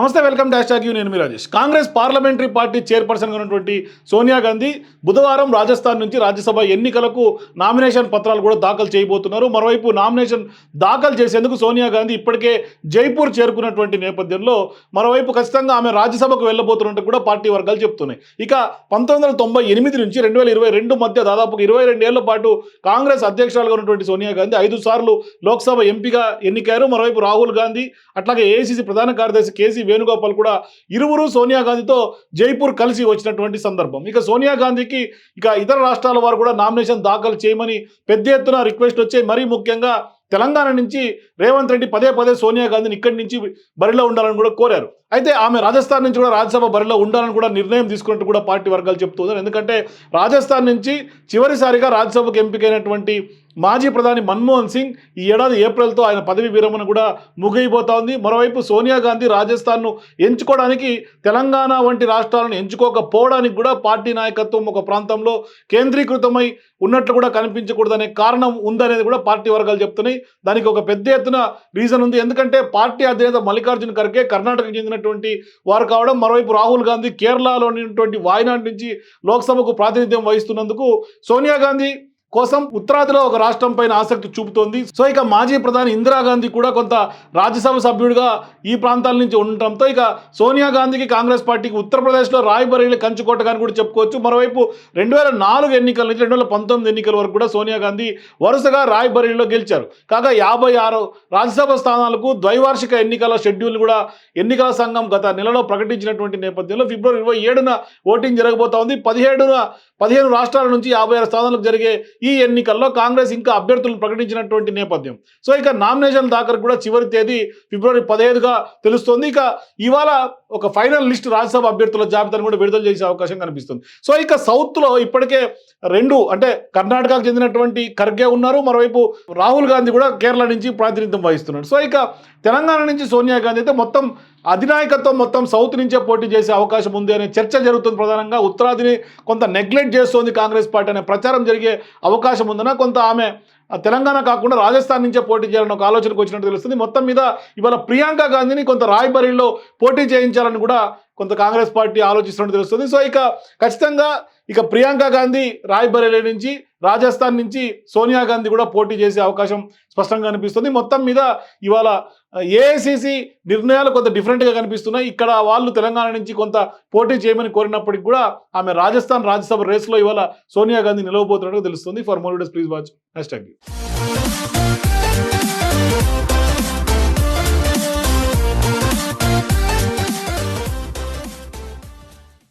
నమస్తే welcome dash talk you. నేను మీ రాజేష్. కాంగ్రెస్ పార్లమెంటరీ పార్టీ చైర్పర్సన్గా ఉన్నటువంటి సోనియా గాంధీ బుధవారం రాజస్థాన్ నుంచి రాజ్యసభ ఎన్నికలకు నామినేషన్ పత్రాలు కూడా దాఖలు చేయబోతున్నారు. మరోవైపు నామినేషన్ దాఖలు చేసేందుకు సోనియా గాంధీ ఇప్పటికే జైపూర్ చేరుకున్నటువంటి నేపథ్యంలో మరోవైపు ఖచ్చితంగా ఆమె రాజ్యసభకు వెళ్ళబోతున్నట్టు కూడా పార్టీ వర్గాలు చెప్తున్నాయి. ఇక పంతొమ్మిది వందల తొంభై ఎనిమిది నుంచి రెండు వేల ఇరవై రెండు మధ్య దాదాపు ఇరవై రెండేళ్ళ పాటు కాంగ్రెస్ అధ్యక్షురాలుగా ఉన్నటువంటి సోనియా గాంధీ ఐదు సార్లు లోక్సభ ఎంపీగా ఎన్నికారు. మరోవైపు రాహుల్ గాంధీ అట్లాగే ఏఐసిసి ప్రధాన కార్యదర్శి కేసీ వేణుగోపాల్ కూడా ఇరువురు సోనియా గాంధీతో జైపూర్ కలిసి వచ్చినటువంటి సందర్భం. ఇక సోనియా గాంధీకి ఇక ఇతర రాష్ట్రాల వారు కూడా నామినేషన్ దాఖలు చేయమని పెద్ద ఎత్తున రిక్వెస్ట్ వచ్చాయి మరీ ముఖ్యంగా తెలంగాణ నుంచి రేవంత్ రెడ్డి పదే పదే సోనియా గాంధీని ఇక్కడి నుంచి బరిలో ఉండాలని కూడా కోరారు. అయితే ఆమె రాజస్థాన్ నుంచి కూడా రాజ్యసభ బరిలో ఉండాలని కూడా నిర్ణయం తీసుకున్నట్టు కూడా పార్టీ వర్గాలు చెప్తున్నారు ఎందుకంటే రాజస్థాన్ నుంచి చివరిసారిగా రాజ్యసభకు ఎంపికైనటువంటి మాజీ ప్రధాని మన్మోహన్ సింగ్ ఈ ఏడాది ఏప్రిల్తో ఆయన పదవి విరమణ కూడా ముగిపోతా ఉంది. మరోవైపు సోనియా గాంధీ రాజస్థాన్ను ఎంచుకోవడానికి తెలంగాణ వంటి రాష్ట్రాలను ఎంచుకోకపోవడానికి కూడా పార్టీ నాయకత్వం ఒక ప్రాంతంలో కేంద్రీకృతమై ఉన్నట్లు కూడా కనిపించకూడదనే కారణం ఉందనేది కూడా పార్టీ వర్గాలు చెప్తున్నాయి. దానికి ఒక పెద్ద ఎత్తున రీజన్ ఉంది. ఎందుకంటే పార్టీ అధినేత మల్లికార్జున ఖర్గే కర్ణాటకకు చెందినటువంటి వారు కావడం మరోవైపు రాహుల్ గాంధీ కేరళలోని వాయనాడ్ నుంచి లోక్సభకు ప్రాతినిధ్యం వహిస్తున్నందుకు సోనియా గాంధీ కోసం ఉత్తరాదిలో ఒక రాష్ట్రం పైన ఆసక్తి చూపుతోంది. సో ఇక మాజీ ప్రధాని ఇందిరాగాంధీ కూడా కొంత రాజ్యసభ సభ్యుడిగా ఈ ప్రాంతాల నుంచి ఉండటంతో ఇక సోనియా గాంధీకి కాంగ్రెస్ పార్టీకి ఉత్తరప్రదేశ్లో రాయ్బరేలీ కంచుకోటగా అని కూడా చెప్పుకోవచ్చు. మరోవైపు రెండు వేల నాలుగు ఎన్నికల నుంచి రెండు వేల పంతొమ్మిది ఎన్నికల వరకు కూడా సోనియా గాంధీ వరుసగా రాయ్బరేలీలో గెలిచారు. కాగా యాభై ఆరు రాజ్యసభ స్థానాలకు ద్వైవార్షిక ఎన్నికల షెడ్యూల్ కూడా ఎన్నికల సంఘం గత నెలలో ప్రకటించినటువంటి నేపథ్యంలో ఫిబ్రవరి ఇరవై ఏడున ఓటింగ్ జరగబోతా ఉంది. పదిహేడున పదిహేను రాష్ట్రాల నుంచి యాభై ఆరు స్థానాలకు జరిగే ఈ ఎన్నికల్లో కాంగ్రెస్ ఇంకా అభ్యర్థులను ప్రకటించినటువంటి నేపథ్యం. సో ఇక నామినేషన్ దాఖలు కూడా చివరి తేదీ ఫిబ్రవరి పదహైదుగా తెలుస్తోంది. ఇక ఇవాళ ఒక ఫైనల్ లిస్ట్ రాజ్యసభ అభ్యర్థుల జాబితాను కూడా విడుదల చేసే అవకాశం కనిపిస్తుంది. సో ఇక సౌత్లో ఇప్పటికే రెండు అంటే కర్ణాటకకు చెందినటువంటి ఖర్గే ఉన్నారు. మరోవైపు రాహుల్ గాంధీ కూడా కేరళ నుంచి ప్రాతినిధ్యం వహిస్తున్నాడు. సో ఇక తెలంగాణ నుంచి సోనియా గాంధీ అయితే మొత్తం అధినాయకత్వం మొత్తం సౌత్ నుంచే పోటీ చేసే అవకాశం ఉంది అనే చర్చ జరుగుతుంది ప్రధానంగా. ఉత్తరాదిని కొంత నెగ్లెక్ట్ చేస్తోంది కాంగ్రెస్ పార్టీ అనే ప్రచారం జరిగే అవకాశం ఉందన కొంత ఆమె తెలంగాణ కాకుండా రాజస్థాన్ నుంచే పోటీ చేయాలని ఒక ఆలోచనకు వచ్చినట్టు తెలుస్తుంది. మొత్తం మీద ఇవాళ ప్రియాంక గాంధీని కొంత రాయ్బరీలో పోటీ చేయించాలని కూడా కొంత కాంగ్రెస్ పార్టీ ఆలోచిస్తున్నట్టు తెలుస్తుంది. సో ఇక ఖచ్చితంగా ఇక ప్రియాంక గాంధీ రాయ్బరేలీ నుంచి రాజస్థాన్ నుంచి సోనియా గాంధీ కూడా పోటీ చేసే అవకాశం స్పష్టంగా కనిపిస్తుంది. మొత్తం మీద ఇవాళ ఏఐసిసి నిర్ణయాలు కొంత డిఫరెంట్గా కనిపిస్తున్నాయి. ఇక్కడ వాళ్ళు తెలంగాణ నుంచి కొంత పోటీ చేయమని కోరినప్పటికీ కూడా ఆమె రాజస్థాన్ రాజ్యసభ రేస్లో ఇవాళ సోనియా గాంధీ నిలవబోతున్నట్టుగా తెలుస్తుంది. For more days please watch hashtag Thank you.